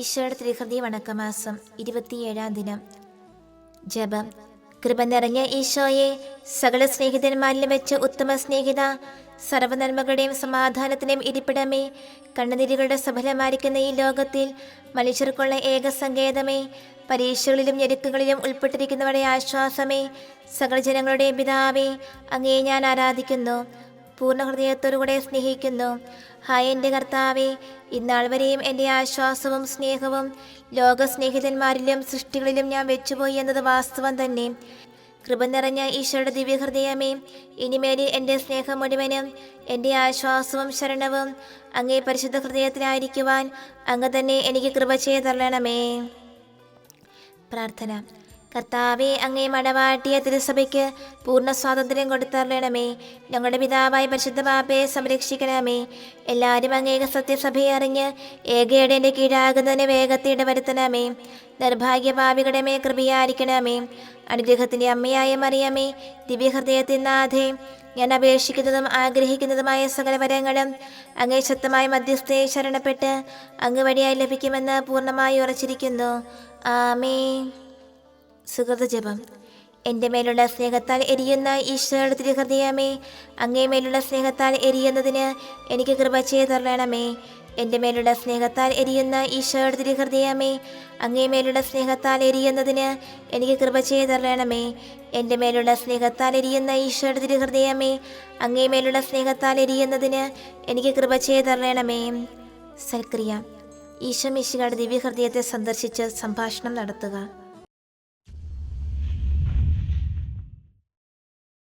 ഈശോയുടെ ത്രിഹൃദയ വണക്കമാസം ഇരുപത്തിയേഴാം ദിനം. ജപം. കൃപ നിറഞ്ഞ ഈശോയെ സകല സ്നേഹിതന്മാരിലും വെച്ച് ഉത്തമ സ്നേഹിത സർവനന്മകളുടെയും സമാധാനത്തിനെയും ഇരിപ്പിടമേ. കണ്ണുനീരുകളുടെ സഫലമായിരിക്കുന്ന ഈ ലോകത്തിൽ മനുഷ്യർക്കുള്ള ഏക സങ്കേതമേ. പരീക്ഷകളിലും ഞെരുക്കുകളിലും ഉൾപ്പെട്ടിരിക്കുന്നവരുടെ ആശ്വാസമേ. സകല ജനങ്ങളുടെയും പിതാവേ അങ്ങേ ഞാൻ ആരാധിക്കുന്നു. പൂർണ ഹൃദയത്തോടുകൂടെ സ്നേഹിക്കുന്നു. ഹായ് എന്റെ കർത്താവെ. ഇന്നാൾ വരെയും എന്റെ ആശ്വാസവും സ്നേഹവും ലോകസ്നേഹിതന്മാരിലും സൃഷ്ടികളിലും ഞാൻ വെച്ചുപോയി എന്നത് വാസ്തവം തന്നെ. കൃപ നിറഞ്ഞ ഈശോയുടെ ദിവ്യഹൃദയമേ ഇനിമേലിൽ എന്റെ സ്നേഹം മുഴുവനും എന്റെ ആശ്വാസവും ശരണവും അങ്ങേ പരിശുദ്ധ ഹൃദയത്തിലായിരിക്കുവാൻ അങ്ങ് തന്നെ എനിക്ക് കൃപ ചെയ്തരണമേ പ്രാർത്ഥന. കർത്താവെ അങ്ങേ മടവാട്ടിയ തിരുസഭയ്ക്ക് പൂർണ സ്വാതന്ത്ര്യം കൊടുത്തരണമേ ഞങ്ങളുടെ പിതാവായ പരിശുദ്ധ ബാബയെ സംരക്ഷിക്കണമേ. എല്ലാവരും അങ്ങേക സത്യസഭയെ അറിഞ്ഞ് ഏകയുടെ കീഴാകുന്നതിന് വേഗത്തിൽ ഇടവരുത്തണമേ. നിർഭാഗ്യഭാവികളുടെ മേ കൃപയായിരിക്കണമേ. അനുഗ്രഹത്തിന്റെ അമ്മയായ മറിയമേ ദിവ്യഹൃദയത്തിനാഥേ ഞാൻ അപേക്ഷിക്കുന്നതും ആഗ്രഹിക്കുന്നതുമായ സകല വരങ്ങളും അങ്ങേ ശക്തമായ മധ്യസ്ഥയെ ശരണപ്പെട്ട് അങ്ങ് വഴിയായി ലഭിക്കുമെന്ന് പൂർണമായി ഉറച്ചിരിക്കുന്നു. ആമേ സുഹൃത ജപം എന്റെ മേലുള്ള സ്നേഹത്താൽ എരിയുന്ന ഈശ്വരയുടെ തിരുഹൃദയമേ അങ്ങേ മേലുള്ള സ്നേഹത്താൽ എരിയുന്നതിന് എനിക്ക് കൃപ ചെയ്തരണമേ എന്റെ മേലുള്ള സ്നേഹത്താൽ എരിയുന്ന ഈശോയുടെ തിരുഹൃദയമേ അങ്ങേ മേലുള്ള സ്നേഹത്താൽ എരിയുന്നതിന് എനിക്ക് കൃപ ചെയ്തരണമേ എന്റെ മേലുള്ള സ്നേഹത്താൽ എരിയുന്ന ഈശോയുടെ തിരുഹൃദയമേ അങ്ങേ മേലുള്ള സ്നേഹത്താൽ എരിയുന്നതിന് എനിക്ക് കൃപ ചെയ്തരണമേ സൽക്രിയ ഈശോ ദിവ്യഹൃദയത്തെ സന്ദർശിച്ച് സംഭാഷണം നടത്തുക.